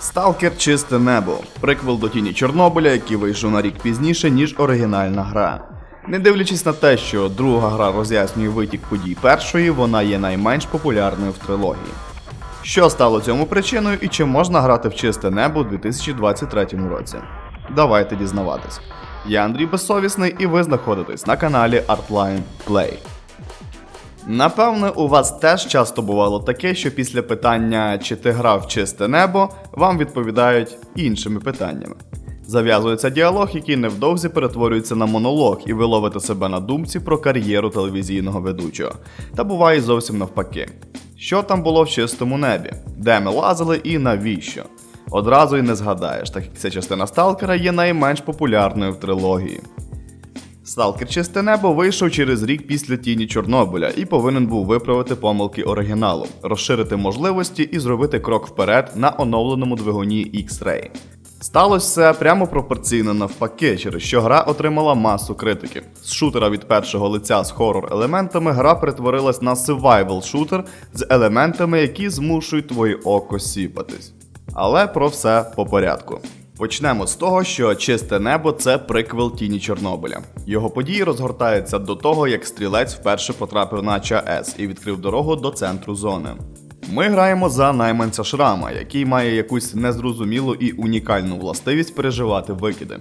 Сталкер Чисте небо. Приквел до тіні Чорнобиля, який вийшов на рік пізніше, ніж оригінальна гра. Не дивлячись на те, що друга гра роз'яснює витік подій першої, вона є найменш популярною в трилогії. Що стало цьому причиною і чи можна грати в чисте небо у 2023 році? Давайте дізнаватись. Я Андрій Безсовісний і ви знаходитесь на каналі Artline Play. Напевне, у вас теж часто бувало таке, що після питання, чи ти грав чисте небо, вам відповідають іншими питаннями. Зав'язується діалог, який невдовзі перетворюється на монолог, і ви ловите себе на думці про кар'єру телевізійного ведучого. Та буває зовсім навпаки. Що там було в чистому небі? Де ми лазили і навіщо? Одразу й не згадаєш, так як ця частина сталкера є найменш популярною в трилогії. Сталкер Чисте небо вийшов через рік після тіні Чорнобиля і повинен був виправити помилки оригіналу, розширити можливості і зробити крок вперед на оновленому двигуні X-Ray. Сталося все прямо пропорційно навпаки, через що гра отримала масу критики. З шутера від першого лиця з хорор елементами гра перетворилась на survival шутер з елементами, які змушують твоє око сіпатись. Але про все по порядку. Почнемо з того, що чисте небо це приквел тіні Чорнобиля. Його події розгортаються до того, як стрілець вперше потрапив на ЧАЕС і відкрив дорогу до центру зони. Ми граємо за найманця Шрама, який має якусь незрозумілу і унікальну властивість переживати викиди.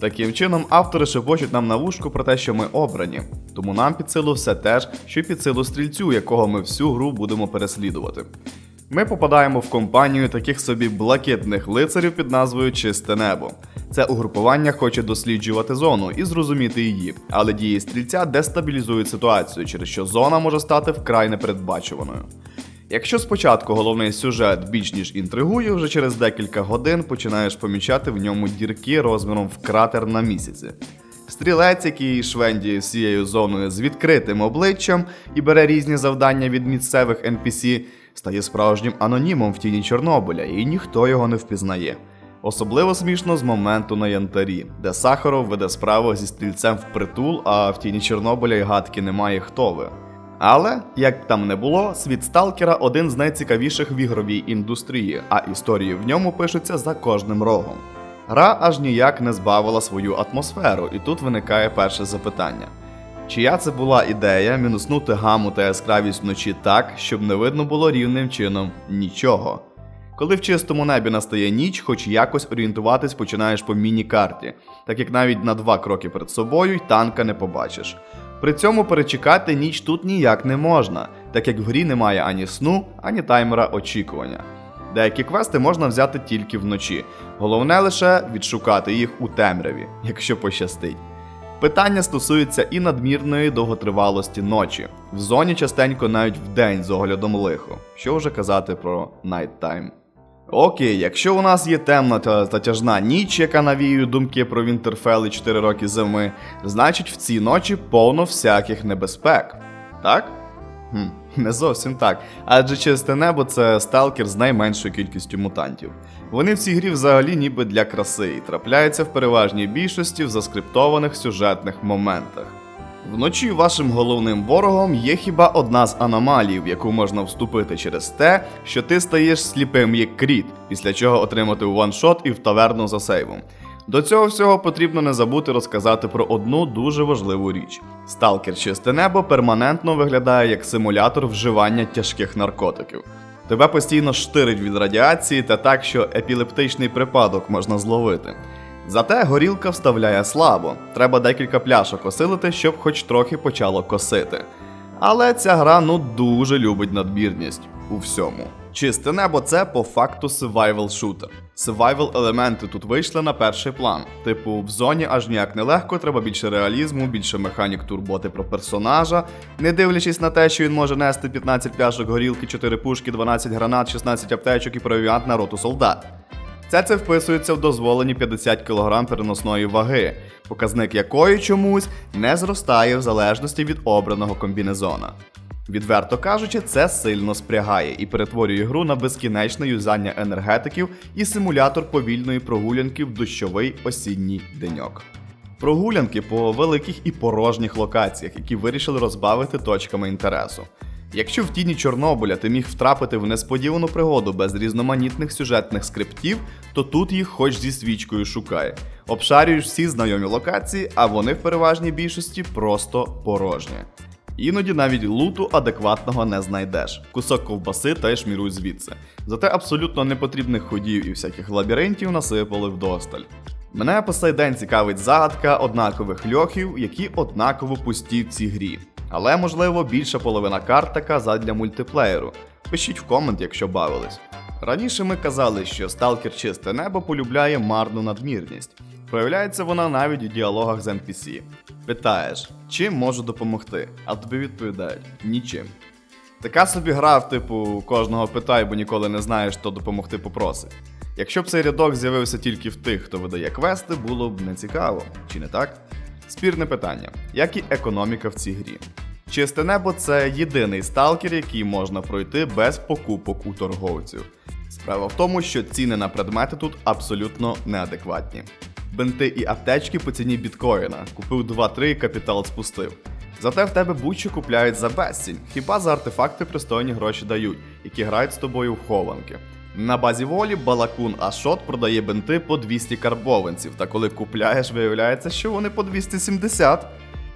Таким чином, автори шепочуть нам на вушку про те, що ми обрані, тому нам під силу все те ж, що під силу стрільцю, якого ми всю гру будемо переслідувати. Ми попадаємо в компанію таких собі блакитних лицарів під назвою Чисте небо. Це угрупування хоче досліджувати зону і зрозуміти її, але дії стрільця дестабілізують ситуацію, через що зона може стати вкрай непередбачуваною. Якщо спочатку головний сюжет більш ніж інтригує, вже через декілька годин починаєш помічати в ньому дірки розміром в кратер на місяці. Стрілець, який швендіє всією зоною з відкритим обличчям і бере різні завдання від місцевих NPC, стає справжнім анонімом в тіні Чорнобиля, і ніхто його не впізнає. Особливо смішно з моменту на Янтарі, де Сахаров веде справу зі стрільцем впритул, а в тіні Чорнобиля й гадки немає хто ви. Але, як там не було, світ Сталкера один з найцікавіших в ігровій індустрії, а історії в ньому пишуться за кожним рогом. Гра аж ніяк не збавила свою атмосферу, і тут виникає перше запитання: чия це була ідея мінуснути гаму та яскравість вночі так, щоб не видно було рівним чином нічого? Коли в чистому небі настає ніч, хоч якось орієнтуватись починаєш по міні-карті, так як навіть на два кроки перед собою й танка не побачиш. При цьому перечекати ніч тут ніяк не можна, так як в грі немає ані сну, ані таймера очікування. Деякі квести можна взяти тільки вночі. Головне лише відшукати їх у темряві, якщо пощастить. Питання стосується і надмірної довготривалості ночі. В зоні частенько навіть вдень з оглядом лихо. Що вже казати про Nighttime. Окей, якщо у нас є темна та затяжна ніч, яка навіює думки про Вінтерфел і 4 роки зими, значить в цій ночі повно всяких небезпек. Так? Хм, не зовсім так. Адже чисте небо це сталкер з найменшою кількістю мутантів. Вони в цій грі взагалі ніби для краси і трапляються в переважній більшості в заскриптованих сюжетних моментах. Вночі вашим головним ворогом є хіба одна з аномалій, в яку можна вступити через те, що ти стаєш сліпим як кріт, після чого отримати ваншот і в таверну за сейвом. До цього всього потрібно не забути розказати про одну дуже важливу річ: Сталкер Чисте небо перманентно виглядає як симулятор вживання тяжких наркотиків. Тебе постійно штирить від радіації та так, що епілептичний припадок можна зловити. Зате горілка вставляє слабо, треба декілька пляшок осилити, щоб хоч трохи почало косити. Але ця гра ну дуже любить надмірність у всьому. Чисте небо це по факту survival шутер. Survival елементи тут вийшли на перший план. Типу, в зоні аж ніяк не легко, треба більше реалізму, більше механік турботи про персонажа, не дивлячись на те, що він може нести 15 пляшок горілки, 4 пушки, 12 гранат, 16 аптечок і провіант на роту солдат. Це це вписується в дозволені 50 кг переносної ваги, показник якої чомусь не зростає в залежності від обраного комбінезона. Відверто кажучи, це сильно спрягає і перетворює гру на безкінечне юзання енергетиків і симулятор повільної прогулянки в дощовий осінній деньок. Прогулянки по великих і порожніх локаціях, які вирішили розбавити точками інтересу. Якщо в тіні Чорнобиля ти міг втрапити в несподівану пригоду без різноманітних сюжетних скриптів, то тут їх хоч зі свічкою шукай. Обшарюєш всі знайомі локації, а вони в переважній більшості просто порожні. Іноді навіть луту адекватного не знайдеш. Кусок ковбаси теж шміруй звідси. Зате абсолютно непотрібних ходів і всяких лабіринтів насипали вдосталь. Мене по сей день цікавить загадка однакових льохів, які однаково пусті в цій грі. Але можливо більша половина карт задля мультиплеєру. Пишіть в комент, якщо бавились. Раніше ми казали, що сталкер чисте небо полюбляє марну надмірність. Проявляється вона навіть у діалогах з NPC. Питаєш, чим можу допомогти? А тобі відповідають нічим. Така собі гра, типу, кожного питай, бо ніколи не знаєш, хто допомогти попросить. Якщо б цей рядок з'явився тільки в тих, хто видає квести, було б нецікаво, чи не так? Спірне питання: як і економіка в цій грі? Чисте небо це єдиний сталкер, який можна пройти без покупок у торговців. Справа в тому, що ціни на предмети тут абсолютно неадекватні. Бенти і аптечки по ціні біткоїна. Купив 2-3 і капітал спустив. Зате в тебе будь-що купляють за безцінь, хіба за артефакти пристойні гроші дають, які грають з тобою в хованки. На базі волі Балакун Ашот продає бенти по 200 карбованців, та коли купляєш, виявляється, що вони по 270.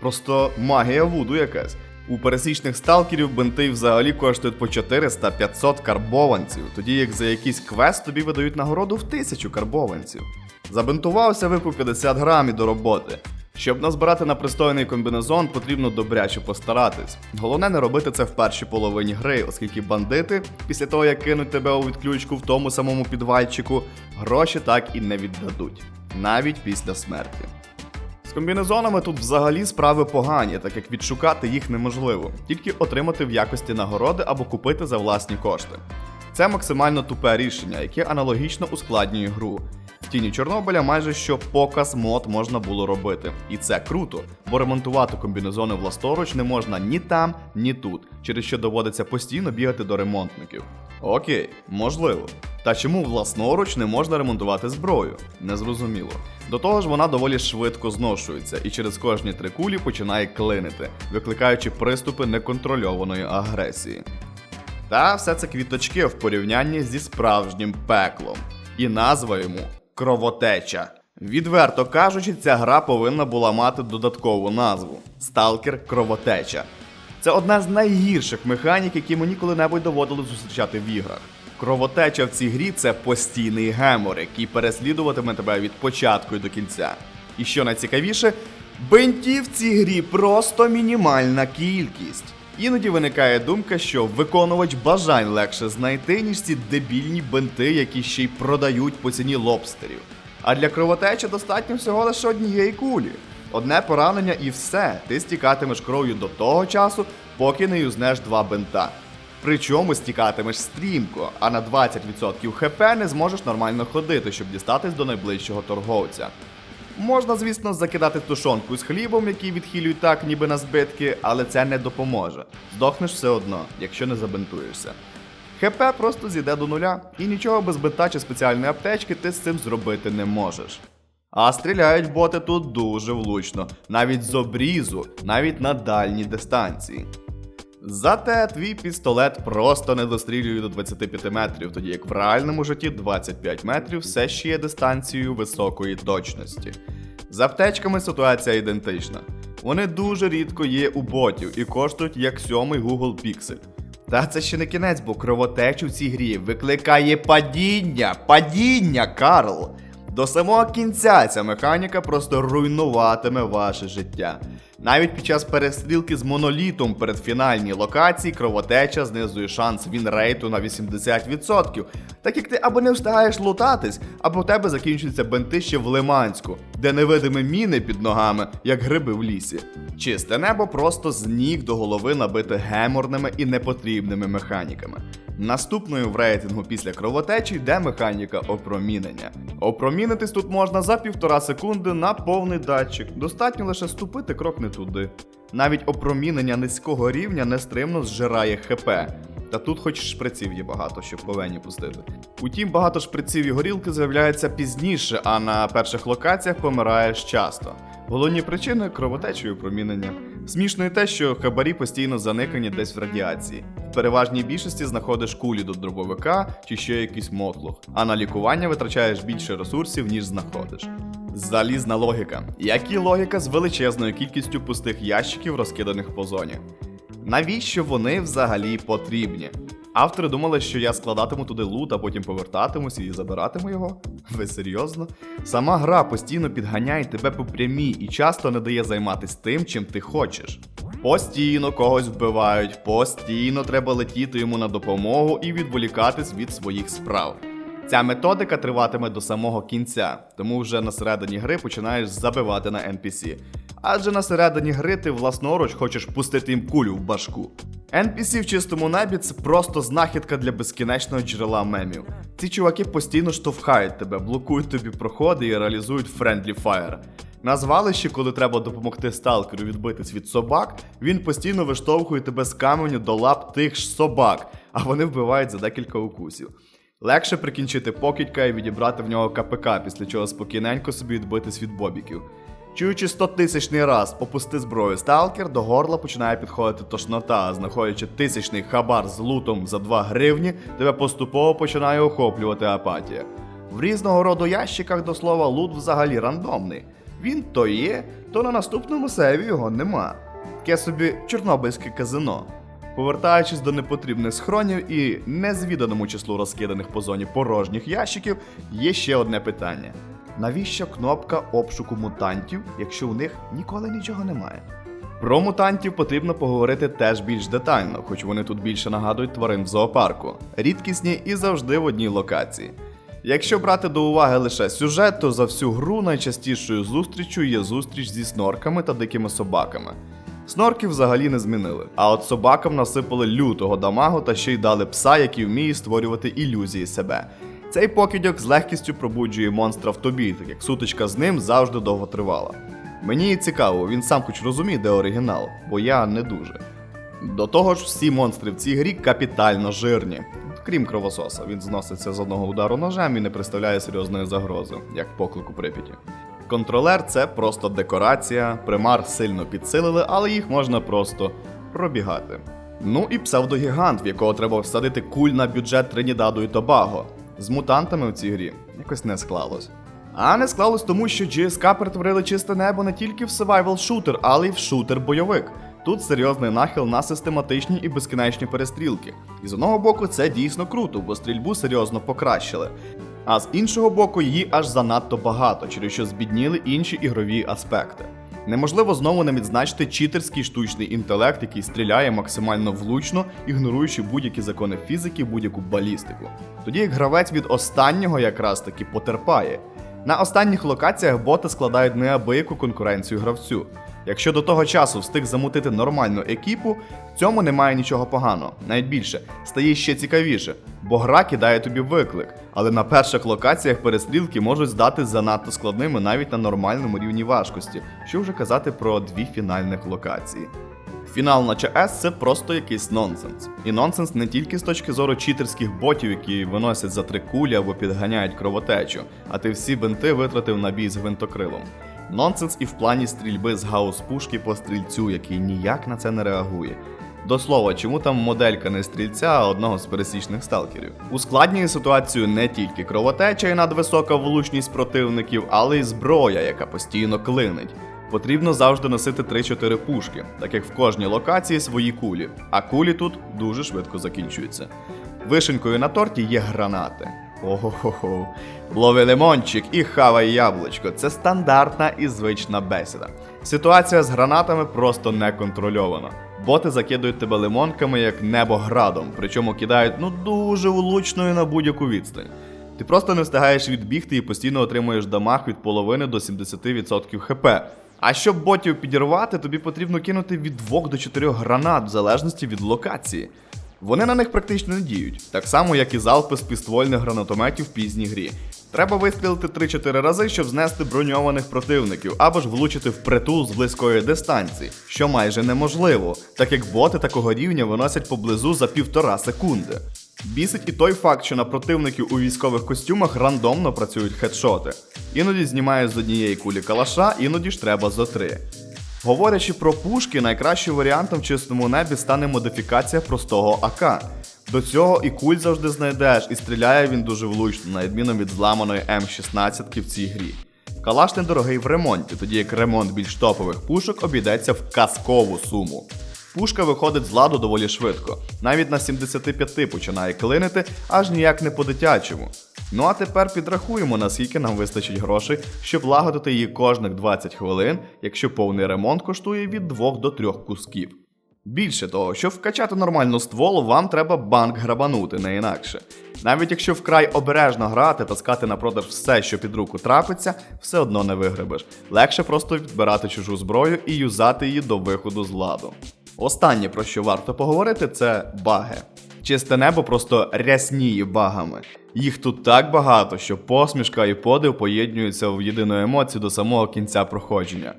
Просто магія вуду якась. У пересічних сталкерів бенти взагалі коштують по 400-500 карбованців, тоді як за якийсь квест тобі видають нагороду в 1000 карбованців. Забинтувався випив 50 грамів до роботи. Щоб назбирати на пристойний комбінезон, потрібно добряче постаратись. Головне не робити це в першій половині гри, оскільки бандити, після того як кинуть тебе у відключку в тому самому підвальчику, гроші так і не віддадуть, навіть після смерті. З комбінезонами тут взагалі справи погані, так як відшукати їх неможливо, тільки отримати в якості нагороди або купити за власні кошти. Це максимально тупе рішення, яке аналогічно ускладнює гру. В тіні Чорнобиля майже що показ мод можна було робити. І це круто, бо ремонтувати комбінезони власноруч не можна ні там, ні тут, через що доводиться постійно бігати до ремонтників. Окей, можливо. Та чому власноруч не можна ремонтувати зброю? Незрозуміло. До того ж, вона доволі швидко зношується і через кожні три кулі починає клинити, викликаючи приступи неконтрольованої агресії. Та все це квіточки в порівнянні зі справжнім пеклом. І назва йому кровотеча. Відверто кажучи, ця гра повинна була мати додаткову назву Сталкер Кровотеча. Це одна з найгірших механік, які мені коли-небудь доводилось зустрічати в іграх. Кровотеча в цій грі це постійний гемор, який переслідуватиме тебе від початку і до кінця. І що найцікавіше, бинтів в цій грі просто мінімальна кількість. Іноді виникає думка, що виконувач бажань легше знайти, ніж ці дебільні бинти, які ще й продають по ціні лобстерів. А для кровотечі достатньо всього лише однієї кулі. Одне поранення і все. Ти стікатимеш кров'ю до того часу, поки не юзнеш два бинта. Причому стікатимеш стрімко, а на 20% хп не зможеш нормально ходити, щоб дістатись до найближчого торговця. Можна, звісно, закидати тушонку з хлібом, який відхилюють так, ніби на збитки, але це не допоможе. Здохнеш все одно, якщо не забинтуєшся. ХП просто зійде до нуля, і нічого без бита чи спеціальної аптечки ти з цим зробити не можеш. А стріляють боти тут дуже влучно, навіть з обрізу, навіть на дальній дистанції. Зате твій пістолет просто не дострілює до 25 метрів, тоді як в реальному житті 25 метрів все ще є дистанцією високої точності. З аптечками ситуація ідентична. Вони дуже рідко є у ботів і коштують як сьомий Google Pixel. Та це ще не кінець, бо кровотечу в цій грі викликає падіння, падіння, Карл. До самого кінця ця механіка просто руйнуватиме ваше життя. Навіть під час перестрілки з монолітом перед фінальній локації кровотеча знизує шанс вінрейту на 80%, так як ти або не встигаєш лутатись, або в тебе закінчуються бенти ще в Лиманську, де невидимі міни під ногами, як гриби в лісі. Чисте небо просто з ніг до голови набите геморними і непотрібними механіками. Наступною в рейтингу після кровотечі йде механіка опромінення. Опромінитись тут можна за півтора секунди на повний датчик. Достатньо лише ступити крок не туди. Навіть опромінення низького рівня нестримно зжирає ХП. Та тут хоч шприців є багато, щоб по вені пустити. Утім, багато шприців і горілки з'являються пізніше, а на перших локаціях помираєш часто. Головні причини кровотечі і опромінення. Смішно і те, що хабарі постійно заникані десь в радіації. В переважній більшості знаходиш кулі до дробовика чи ще якийсь мотлух, а на лікування витрачаєш більше ресурсів, ніж знаходиш. Залізна логіка. Як і логіка з величезною кількістю пустих ящиків, розкиданих по зоні. Навіщо вони взагалі потрібні? Автори думали, що я складатиму туди лут, а потім повертатимусь і забиратиму його. Ви серйозно? Сама гра постійно підганяє тебе по прямій і часто не дає займатися тим, чим ти хочеш. Постійно когось вбивають, постійно треба летіти йому на допомогу і відволікатись від своїх справ. Ця методика триватиме до самого кінця, тому вже на середині гри починаєш забивати на NPC. Адже на середині гри ти власноруч хочеш пустити їм кулю в башку. NPC в чистому небі це просто знахідка для безкінечного джерела мемів. Ці чуваки постійно штовхають тебе, блокують тобі проходи і реалізують friendly fire. На звалищі, коли треба допомогти сталкеру відбитись від собак, він постійно виштовхує тебе з каменю до лап тих ж собак, а вони вбивають за декілька укусів. Легше прикінчити покидька і відібрати в нього КПК, після чого спокійненько собі відбитись від бобіків. Чуючи 100 тисячний раз опусти зброю сталкер, до горла починає підходити тошнота, знаходячи тисячний хабар з лутом за 2 гривні, тебе поступово починає охоплювати апатія. В різного роду ящиках, до слова, лут взагалі рандомний. Він то є, то на наступному сейві його нема. Таке собі чорнобильське казино. Повертаючись до непотрібних схронів і незвіданому числу розкиданих по зоні порожніх ящиків, є ще одне питання: навіщо кнопка обшуку мутантів, якщо у них ніколи нічого немає? Про мутантів потрібно поговорити теж більш детально, хоч вони тут більше нагадують тварин в зоопарку, рідкісні і завжди в одній локації. Якщо брати до уваги лише сюжет, то за всю гру найчастішою зустрічю є зустріч зі снорками та дикими собаками. Снорків взагалі не змінили, а от собакам насипали лютого дамагу та ще й дали пса, який вміє створювати ілюзії себе. Цей покидьок з легкістю пробуджує монстра в тобі, так як сутичка з ним завжди довго тривала. Мені цікаво, він сам хоч розуміє, де оригінал, бо я не дуже. До того ж, всі монстри в цій грі капітально жирні. Крім кровососа, він зноситься з одного удару ножем і не представляє серйозної загрози, як поклик у Прип'яті. Контролер це просто декорація, примар сильно підсилили, але їх можна просто пробігати. Ну і псевдогігант, в якого треба всадити куль на бюджет Тринідаду і Тобаго. З мутантами в цій грі якось не склалось. А не склалось тому, що GSK перетворили чисте небо не тільки в survival шутер, але й в шутер-бойовик. Тут серйозний нахил на систематичні і безкінечні перестрілки. І з одного боку, це дійсно круто, бо стрільбу серйозно покращили. А з іншого боку, її аж занадто багато, через що збідніли інші ігрові аспекти. Неможливо знову не відзначити читерський штучний інтелект, який стріляє максимально влучно, ігноруючи будь-які закони фізики, будь-яку балістику. Тоді як гравець від останнього якраз таки потерпає. На останніх локаціях боти складають неабияку конкуренцію гравцю. Якщо до того часу встиг замутити нормальну екіпу, в цьому немає нічого поганого. Навіть більше, стає ще цікавіше, бо гра кидає тобі виклик, але на перших локаціях перестрілки можуть здатись занадто складними навіть на нормальному рівні важкості, що вже казати про дві фінальних локації. Фінал на ЧС це просто якийсь нонсенс. І нонсенс не тільки з точки зору читерських ботів, які виносять за три кулі або підганяють кровотечу, а ти всі бинти витратив на бій з гвинтокрилом. Нонсенс і в плані стрільби з гаус-пушки по стрільцю, який ніяк на це не реагує. До слова, чому там моделька не стрільця, а одного з пересічних сталкерів. Ускладнює ситуацію не тільки кровотеча і надвисока влучність противників, але й зброя, яка постійно клинить. Потрібно завжди носити 3-4 пушки, так як в кожній локації свої кулі, а кулі тут дуже швидко закінчуються. Вишенькою на торті є гранати. Ого-хо-хо. Лови лимончик і хавай яблучко. Це стандартна і звична бесіда. Ситуація з гранатами просто не контрольована. Боти закидують тебе лимонками як небо градом, причому кидають ну дуже влучною на будь-яку відстань. Ти просто не встигаєш відбігти і постійно отримуєш дамаг від половини до 70% хп. А щоб ботів підірвати, тобі потрібно кинути від 2 до 4 гранат в залежності від локації. Вони на них практично не діють, так само як і залпи з піствольних гранатометів в пізній грі. Треба вистрілити 3-4 рази, щоб знести броньованих противників, або ж влучити в притул з близької дистанції, що майже неможливо, так як боти такого рівня виносять поблизу за півтора секунди. Бісить і той факт, що на противників у військових костюмах рандомно працюють хедшоти. Іноді знімаєш з однієї кулі калаша, іноді ж треба зо три. Говорячи про пушки, найкращим варіантом в чистому небі стане модифікація простого АК. До цього і куль завжди знайдеш, і стріляє він дуже влучно, на відміну від зламаної М16 в цій грі. Калаш недорогий в ремонті, тоді як ремонт більш топових пушок обійдеться в казкову суму. Пушка виходить з ладу доволі швидко, навіть на 75 починає клинити, аж ніяк не по-дитячому. Ну а тепер підрахуємо, наскільки нам вистачить грошей, щоб лагодити її кожних 20 хвилин, якщо повний ремонт коштує від 2 до 3 кусків. Більше того, щоб вкачати нормальну стволу, вам треба банк грабанути, не інакше. Навіть якщо вкрай обережно грати, таскати на продаж все, що під руку трапиться, все одно не вигребеш. Легше просто відбирати чужу зброю і юзати її до виходу з ладу. Останнє, про що варто поговорити, це баги. Чисте небо просто рясніє багами. Їх тут так багато, що посмішка і подив поєднуються в єдину емоцію до самого кінця проходження.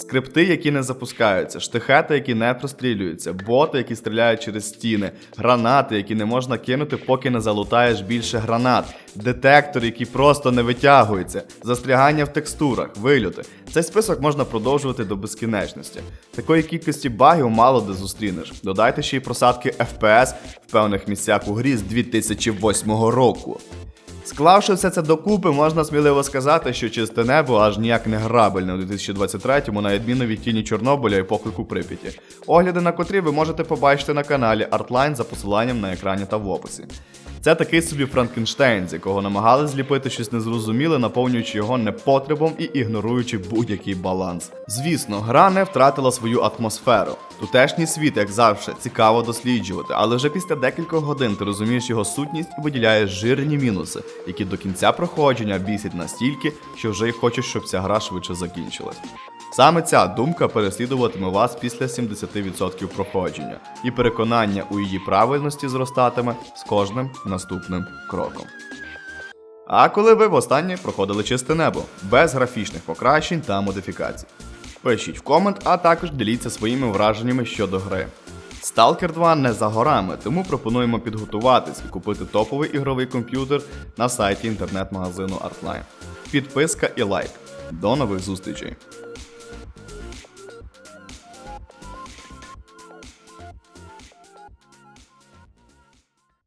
Скрипти, які не запускаються, штихети, які не прострілюються, боти, які стріляють через стіни, гранати, які не можна кинути, поки не залутаєш більше гранат, детектори, які просто не витягуються, застрягання в текстурах, вильоти. Цей список можна продовжувати до безкінечності. Такої кількості багів мало де зустрінеш. Додайте ще й просадки FPS в певних місцях у грі з 2008 року. Склавши все це докупи, можна сміливо сказати, що чисте небо аж ніяк не грабельне у 2023-му, на відміну від тіні Чорнобиля і поклику Прип'яті. Огляди на котрі ви можете побачити на каналі Artline за посиланням на екрані та в описі. Це такий собі Франкенштейн, з якого намагались зліпити щось незрозуміле, наповнюючи його непотребом і ігноруючи будь-який баланс. Звісно, гра не втратила свою атмосферу. Тутешній світ, як завжди, цікаво досліджувати, але вже після декількох годин ти розумієш його сутність і виділяєш жирні мінуси, які до кінця проходження бісять настільки, що вже й хочеш, щоб ця гра швидше закінчилась. Саме ця думка переслідуватиме вас після 70% проходження, і переконання у її правильності зростатиме з кожним наступним кроком. А коли ви востаннє проходили чисте небо, без графічних покращень та модифікацій? Пишіть в комент, а також діліться своїми враженнями щодо гри. Stalker 2 не за горами, тому пропонуємо підготуватись і купити топовий ігровий комп'ютер на сайті інтернет-магазину Artline. Підписка і лайк. До нових зустрічей!